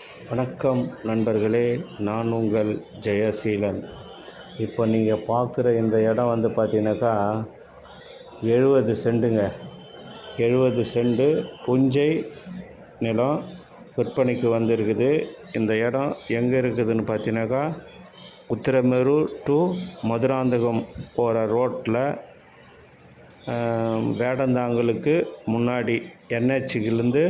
வணக்கம் நண்பர்களே நான் உங்கள் ஜெயசீலன். இப்போ நீங்கள் பார்க்குற இந்த இடம் வந்து பார்த்தீங்கன்னாக்கா எழுபது செண்டுங்க. எழுபது செண்டு புஞ்சை நிலம் விற்பனைக்கு வந்திருக்குது. இந்த இடம் எங்கே இருக்குதுன்னு பார்த்தீங்கன்னாக்கா உத்திரமேரூர் டு மதுராந்தகம் போகிற ரோட்டில் வேடந்தாங்கலுக்கு முன்னாடி என்ஹெச்சுக்கிலேருந்து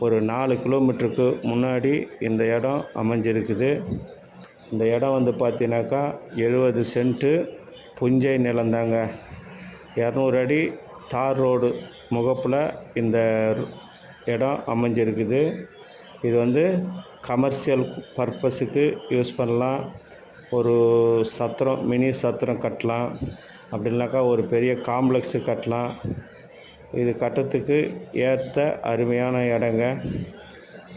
ஒரு நாலு கிலோமீட்டருக்கு முன்னாடி இந்த இடம் அமைஞ்சிருக்குது. இந்த இடம் வந்து பார்த்தீங்கன்னாக்கா எழுபது சென்ட்டு புஞ்சை நிலந்தாங்க. இரநூறு அடி தார் ரோடு முகப்பில் இந்த இடம் அமைஞ்சிருக்குது. இது வந்து கமர்ஷியல் பர்பஸுக்கு யூஸ் பண்ணலாம். ஒரு சத்திரம் மினி சத்திரம் கட்டலாம். அப்படி இல்லைனாக்கா ஒரு பெரிய காம்ப்ளெக்ஸு கட்டலாம். இது கட்டுறதுக்கு ஏற்ற அருமையான இடங்க.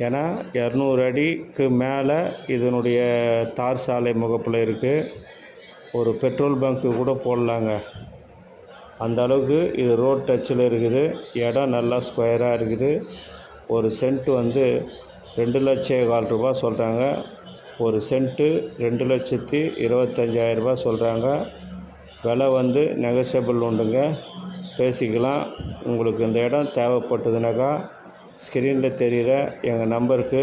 ஏன்னா இரநூறு அடிக்கு மேலே இதனுடைய தார் சாலை முகப்பில் இருக்குது ஒரு பெட்ரோல் பங்க்கு கூட போடலாங்க. அந்த அளவுக்கு இது ரோட் டச்சில் இருக்குது. இடம் நல்லா ஸ்கொயராக இருக்குது. ஒரு சென்ட் வந்து ரெண்டு லட்சம் கால் ரூபா சொல்கிறாங்க ஒரு சென்ட்டு ரெண்டு லட்சத்தி இருபத்தஞ்சாயிரரூபா சொல்கிறாங்க விலை வந்து நெகசபிள் உண்டுங்க. பேசிக்கலாம். உங்களுக்கு இந்த இடம் தேவைப்பட்டதுனாக்கா ஸ்க்ரீனில் தெரிகிற எங்கள் நம்பருக்கு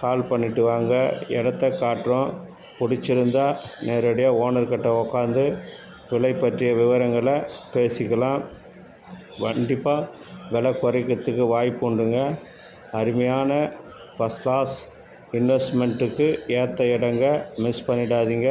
கால் பண்ணிவிட்டு வாங்க. இடத்த காட்டுறோம். பிடிச்சிருந்தா நேரடியாக ஓனர்கிட்ட உக்காந்து விலை பற்றிய விவரங்களை பேசிக்கலாம். கண்டிப்பாக விலை குறைக்கிறதுக்கு வாய்ப்பு உண்டுங்க. அருமையான ஃபஸ்ட் கிளாஸ் இன்வெஸ்ட்மெண்ட்டுக்கு ஏற்ற இடங்க மிஸ் பண்ணிடாதீங்க.